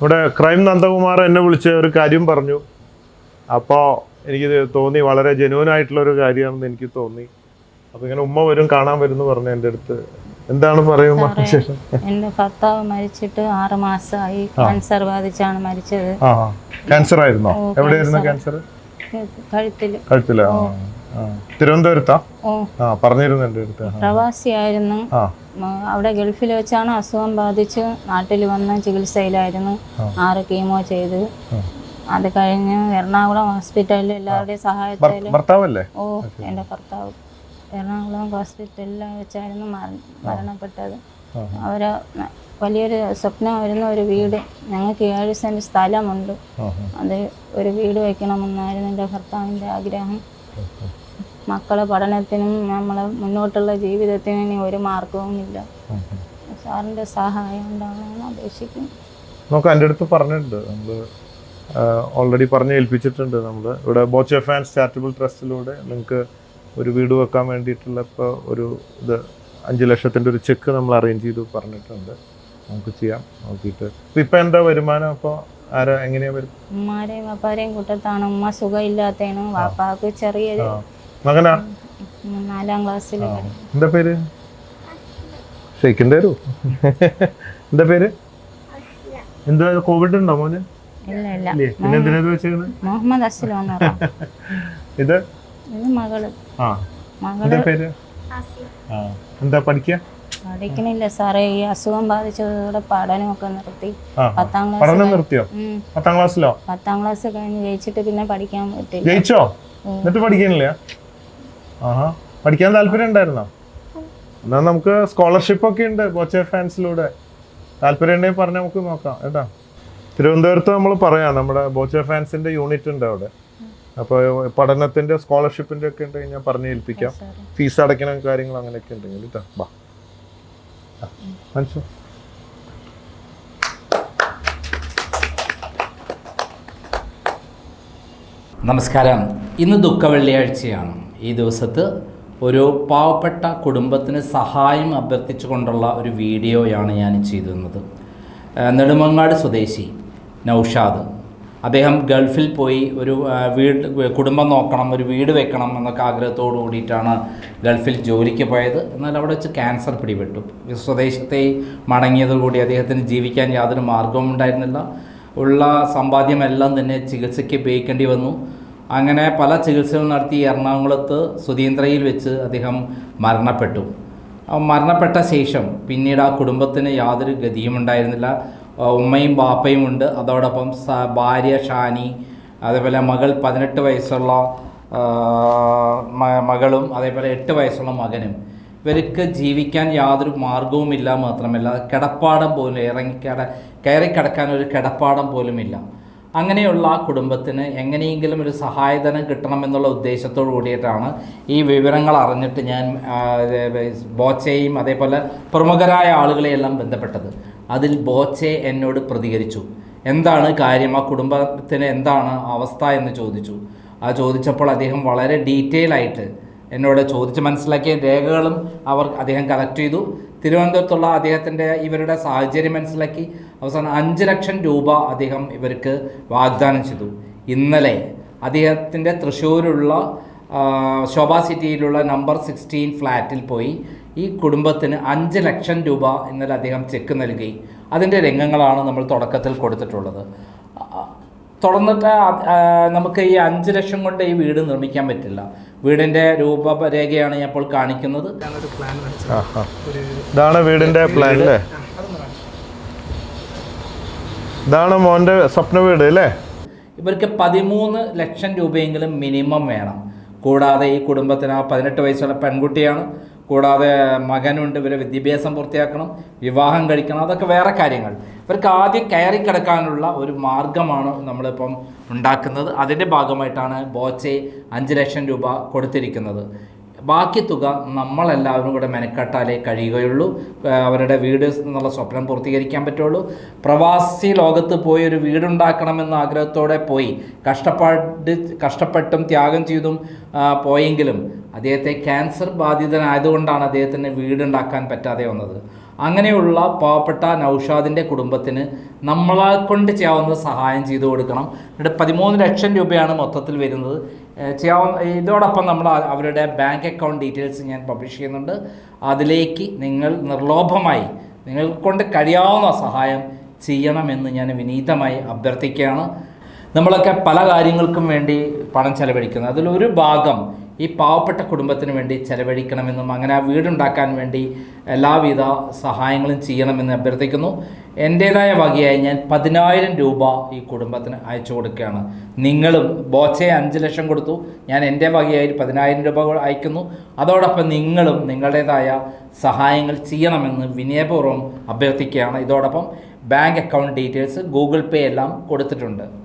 ഇവിടെ ക്രൈം നന്ദകുമാർ എന്നെ വിളിച്ച് ഒരു കാര്യം പറഞ്ഞു. അപ്പോൾ എനിക്ക് തോന്നി വളരെ ജെനുവൻ ആയിട്ടുള്ളൊരു കാര്യമാണെന്ന് എനിക്ക് തോന്നി. അപ്പോൾ ഇങ്ങനെ ഉമ്മ വരും കാണാൻ വരും എന്ന് പറഞ്ഞു എന്റെ അടുത്ത്. എന്താണ് പറയുമ്പോൾ എന്റെ ഭർത്താവ് മരിച്ചിട്ട് ആറ് മാസമായി. ക്യാൻസർ ബാധിച്ചാണ് മരിച്ചത്. ക്യാൻസർ ആയിരുന്നോ? എവിടെയായിരുന്നു. ക്യാൻസർ കഴുത്തിൽ. ആ. തിരുവനന്തപുരത്താ? ഓ. ആ പറഞ്ഞിരുന്നു എന്റെ അടുത്ത്. പ്രവാസിയായിരുന്നു. അവിടെ ഗൾഫിൽ വെച്ചാണ് അസുഖം ബാധിച്ച് നാട്ടിൽ വന്ന് ചികിത്സയിലായിരുന്നു. ആറ് കീമോ ചെയ്ത്. അത് കഴിഞ്ഞ് എറണാകുളം ഹോസ്പിറ്റലിൽ എല്ലാവരുടെയും സഹായത്തിൽ ഭർത്താവല്ലേ? ഓ എന്റെ ഭർത്താവ്. എറണാകുളം ഹോസ്പിറ്റലിൽ വെച്ചായിരുന്നു മര- മരണപ്പെട്ടത്. അവർ വലിയൊരു വലിയൊരു സ്വപ്നമായിരുന്നു ഒരു വീട്. ഞങ്ങൾക്ക് ഏഴ് സെന്റ് സ്ഥലമുണ്ട്. അത് ഒരു വീട് വെക്കണമെന്നായിരുന്നു എന്റെ ഭർത്താവിന്റെ ആഗ്രഹം. മക്കളെ പഠനത്തിനും നമ്മളെ മുന്നോട്ടുള്ള ജീവിതത്തിനും ഇനി ഒരു മാർഗവും ഇല്ല സാറിന്റെ. സാറിന്റെ സഹായം ഉണ്ടാവണമെന്ന് അപേക്ഷിക്കുന്നു നമുക്ക് എന്റെ അടുത്ത് പറഞ്ഞിട്ടുണ്ട്. നമ്മൾ ഓൾറെഡി പറഞ്ഞ് ഏൽപ്പിച്ചിട്ടുണ്ട് നമ്മൾ ഇവിടെ ബോച്ച ഫാൻസ് ചാരിറ്റബിൾ ട്രസ്റ്റിലൂടെ നിങ്ങൾക്ക് ഒരു വീട് വെക്കാൻ വേണ്ടിയിട്ടുള്ള ഇപ്പോൾ ഒരു ഇത് അഞ്ച് ലക്ഷത്തിന്റെ ഒരു ചെക്ക് നമ്മൾ അറേഞ്ച് ചെയ്ത് പറഞ്ഞിട്ടുണ്ട്. നമുക്ക് ചെയ്യാം. നോക്കിയിട്ട്. ഇപ്പം എന്താ വരുമാനം? അപ്പോൾ ആരാ എങ്ങനെയാ വരും ഉമ്മാരെയും വാപ്പാരെയും കൂട്ടത്താണ്. ഉമ്മ സുഖമില്ലാത്തതാണ് വാപ്പാക്ക് ചെറിയൊരു മകനാ? നാലാം ക്ലാസ്സിൽ. എന്താ പേര്? ഷെയ്ക്കിന്റെ വരൂ എന്താ പേര്? എന്താ കോവിഡ് ഉണ്ടോ മോന്? ഇല്ല ഇല്ല. പിന്നെ എന്തിനാ ഇത് വെച്ചേക്കണത് മുഹമ്മദ് അസ്ലം ഇത്? മകൾ. ആ. മകൾ പേര്? എന്താ പഠിക്കുക പഠിക്കണില്ല സാറേ. ഈ അസുഖം ബാധിച്ചതോടെ പഠനമൊക്കെ നിർത്തി. ആ. പത്താം ക്ലാസ് പഠനം നിർത്തിയോ? പത്താം ക്ലാസ്സിലോ? പത്താം ക്ലാസ് കഴിഞ്ഞ് ജയിച്ചിട്ട് പിന്നെ പഠിക്കാൻ പറ്റില്ല. ജയിച്ചോ. എന്നിട്ട് പഠിക്കണില്ല? ആഹാ. പഠിക്കാൻ താല്പര്യം ഉണ്ടായിരുന്നോ? എന്നാ നമുക്ക് സ്കോളർഷിപ്പ് ഒക്കെ ഉണ്ട് ബോച്ചെ ഫാൻസിലൂടെ താല്പര്യം ഉണ്ടെങ്കിൽ പറഞ്ഞാൽ നമുക്ക് നോക്കാം കേട്ടോ. തിരുവനന്തപുരത്ത് നമ്മൾ പറയാം നമ്മുടെ ബോച്ചെ ഫാൻസിന്റെ യൂണിറ്റ് ഉണ്ട് അവിടെ. അപ്പോൾ പഠനത്തിന്റെ സ്കോളർഷിപ്പിന്റെ ഒക്കെ ഉണ്ട് ഞാൻ പറഞ്ഞു ഏൽപ്പിക്കാം. ഫീസ് അടയ്ക്കണം കാര്യങ്ങൾ അങ്ങനെയൊക്കെ ഉണ്ടെങ്കിൽ കേട്ടോ. ബാ. ആ, നമസ്കാരം. ഇന്ന് ദുഃഖ വെള്ളിയാഴ്ചയാണ് ഈ ദിവസത്ത് ഒരു പാവപ്പെട്ട കുടുംബത്തിന് സഹായം അഭ്യർത്ഥിച്ചുകൊണ്ടുള്ള ഒരു വീഡിയോയാണ് ഞാൻ ചെയ്തിരുന്നത്. നെടുമങ്ങാട് സ്വദേശി നൗഷാദ്. അദ്ദേഹം ഗൾഫിൽ പോയി ഒരു വീട് കുടുംബം നോക്കണം ഒരു വീട് വെക്കണം എന്നൊക്കെ ആഗ്രഹത്തോടു കൂടിയിട്ടാണ് ഗൾഫിൽ ജോലിക്ക് പോയത്. എന്നാൽ അവിടെ വെച്ച് ക്യാൻസർ പിടിപെട്ടു. സ്വദേശത്തെ മടങ്ങിയതോടുകൂടി അദ്ദേഹത്തിന് ജീവിക്കാൻ യാതൊരു മാർഗവും ഉണ്ടായിരുന്നില്ല. ഉള്ള സമ്പാദ്യമെല്ലാം തന്നെ ചികിത്സയ്ക്ക് ഉപയോഗിക്കേണ്ടി വന്നു. അങ്ങനെ പല ചികിത്സകൾ നടത്തി എറണാകുളത്ത് സുധീന്ദ്രയിൽ വെച്ച് അദ്ദേഹം മരണപ്പെട്ടു. മരണപ്പെട്ട ശേഷം പിന്നീട് ആ കുടുംബത്തിന് യാതൊരു ഗതിയും ഉണ്ടായിരുന്നില്ല. ഉമ്മയും ബാപ്പയും ഉണ്ട്. അതോടൊപ്പം ഭാര്യ ഷാനി അതേപോലെ മകൾ പതിനെട്ട് വയസ്സുള്ള മകളും അതേപോലെ എട്ട് വയസ്സുള്ള മകനും. ഇവർക്ക് ജീവിക്കാൻ യാതൊരു മാർഗവുമില്ല മാത്രമല്ല. കിടപ്പാടം പോലും ഇറങ്ങി കയറി കിടക്കാൻ ഒരു കിടപ്പാടം പോലുമില്ല. അങ്ങനെയുള്ള ആ കുടുംബത്തിന് എങ്ങനെയെങ്കിലും ഒരു സഹായധനം കിട്ടണമെന്നുള്ള ഉദ്ദേശത്തോടു കൂടിയിട്ടാണ് ഈ വിവരങ്ങൾ അറിഞ്ഞിട്ട് ഞാൻ ബോച്ചയെയും അതേപോലെ പ്രമുഖരായ ആളുകളെയെല്ലാം ബന്ധപ്പെട്ടത്. അതിൽ ബോച്ചെ എന്നോട് പ്രതികരിച്ചു. എന്താണ് കാര്യം? ആ കുടുംബത്തിന് എന്താണ് അവസ്ഥ എന്ന് ചോദിച്ചു. ആ ചോദിച്ചപ്പോൾ അദ്ദേഹം വളരെ ഡീറ്റെയിൽ ആയിട്ട് എന്നോട് ചോദിച്ച് മനസ്സിലാക്കിയ രേഖകളും അവർ അദ്ദേഹം കളക്ട് ചെയ്തു. തിരുവനന്തപുരത്തുള്ള അദ്ദേഹത്തിന്റെ ഇവരുടെ സാഹചര്യം മനസ്സിലാക്കി. അവസാനം അഞ്ച് ലക്ഷം രൂപ അദ്ദേഹം ഇവർക്ക് വാഗ്ദാനം ചെയ്തു. ഇന്നലെ അദ്ദേഹത്തിന്റെ തൃശ്ശൂരുള്ള ശോഭ സിറ്റിയിലുള്ള നമ്പർ സിക്സ്റ്റീൻ ഫ്ലാറ്റിൽ പോയി. ഈ കുടുംബത്തിന് അഞ്ച് ലക്ഷം രൂപ ഇന്നലെ അദ്ദേഹം ചെക്ക് നൽകി. അതിന്റെ രംഗങ്ങളാണ് നമ്മൾ തുടക്കത്തിൽ കൊടുത്തിട്ടുള്ളത്. തുടർന്നിട്ട് നമുക്ക് ഈ അഞ്ച് ലക്ഷം കൊണ്ട് ഈ വീട് നിർമ്മിക്കാൻ പറ്റില്ല. വീടിന്റെ രൂപരേഖയാണ് ഞാൻ ഇപ്പോൾ കാണിക്കുന്നത്. ഇതാണ് വീടിന്റെ പ്ലാൻ അല്ലേ ഇതാണ് മോന്റെ സ്വപ്ന വീട് അല്ലേ ഇവർക്ക് പതിമൂന്ന് ലക്ഷം രൂപയെങ്കിലും മിനിമം വേണം. കൂടാതെ ഈ കുടുംബത്തിന് ആ പതിനെട്ട് വയസ്സുള്ള പെൺകുട്ടിയാണ്. കൂടാതെ മകനുണ്ട് ഇവരെ വിദ്യാഭ്യാസം പൂർത്തിയാക്കണം വിവാഹം കഴിക്കണം അതൊക്കെ വേറെ കാര്യങ്ങൾ. ഇവർക്ക് ആദ്യം കയറി കിടക്കാനുള്ള ഒരു മാർഗമാണ് നമ്മളിപ്പം ഉണ്ടാക്കുന്നത്. അതിന്റെ ഭാഗമായിട്ടാണ് ബോച്ചെ അഞ്ച് ലക്ഷം രൂപ കൊടുത്തിരിക്കുന്നത്. ബാക്കി തുക നമ്മളെല്ലാവരും കൂടെ മെനക്കെട്ടാലേ കഴിയുകയുള്ളൂ. അവരുടെ വീട് എന്നുള്ള സ്വപ്നം പൂർത്തീകരിക്കാൻ പറ്റുള്ളൂ. പ്രവാസി ലോകത്ത് പോയി ഒരു വീടുണ്ടാക്കണമെന്ന ആഗ്രഹത്തോടെ പോയി. കഷ്ടപ്പാട് കഷ്ടപ്പെട്ടും ത്യാഗം ചെയ്തും പോയെങ്കിലും അദ്ദേഹത്തെ ക്യാൻസർ ബാധിതനായതുകൊണ്ടാണ് അദ്ദേഹത്തിന് വീടുണ്ടാക്കാൻ പറ്റാതെ വന്നത്. അങ്ങനെയുള്ള പാവപ്പെട്ട നൗഷാദിന്റെ കുടുംബത്തിന് നമ്മളെ കൊണ്ട് ചെയ്യാവുന്ന സഹായം ചെയ്തു കൊടുക്കണം. എന്നിട്ട് പതിമൂന്ന് ലക്ഷം രൂപയാണ് മൊത്തത്തിൽ വരുന്നത്. ചെയ്യാവുന്ന ഇതോടൊപ്പം നമ്മൾ അവരുടെ ബാങ്ക് അക്കൗണ്ട് ഡീറ്റെയിൽസ് ഞാൻ പബ്ലിഷ് ചെയ്യുന്നുണ്ട്. അതിലേക്ക് നിങ്ങൾ നിർലോഭമായി നിങ്ങൾ കൊണ്ട് കഴിയാവുന്ന സഹായം ചെയ്യണമെന്ന് ഞാൻ വിനീതമായി അഭ്യർത്ഥിക്കുകയാണ്. നമ്മളൊക്കെ പല കാര്യങ്ങൾക്കും വേണ്ടി പണം ചെലവഴിക്കുന്നത് അതിലൊരു ഭാഗം ഈ പാവപ്പെട്ട കുടുംബത്തിന് വേണ്ടി ചെലവഴിക്കണമെന്നും അങ്ങനെ ആ വീടുണ്ടാക്കാൻ വേണ്ടി എല്ലാവിധ സഹായങ്ങളും ചെയ്യണമെന്ന് അഭ്യർത്ഥിക്കുന്നു. എന്റേതായ വകയായി ഞാൻ പതിനായിരം രൂപ ഈ കുടുംബത്തിന് അയച്ചു കൊടുക്കുകയാണ്. നിങ്ങളും ബോച്ചയെ അഞ്ച് ലക്ഷം കൊടുത്തു. ഞാൻ എന്റെ വകയായി പതിനായിരം രൂപ അയക്കുന്നു. അതോടൊപ്പം നിങ്ങളും നിങ്ങളുടേതായ സഹായങ്ങൾ ചെയ്യണമെന്ന് വിനയപൂർവം അഭ്യർത്ഥിക്കുകയാണ്. ഇതോടൊപ്പം bank account details Google Pay എല്ലാം കൊടുത്തിട്ടുണ്ട്.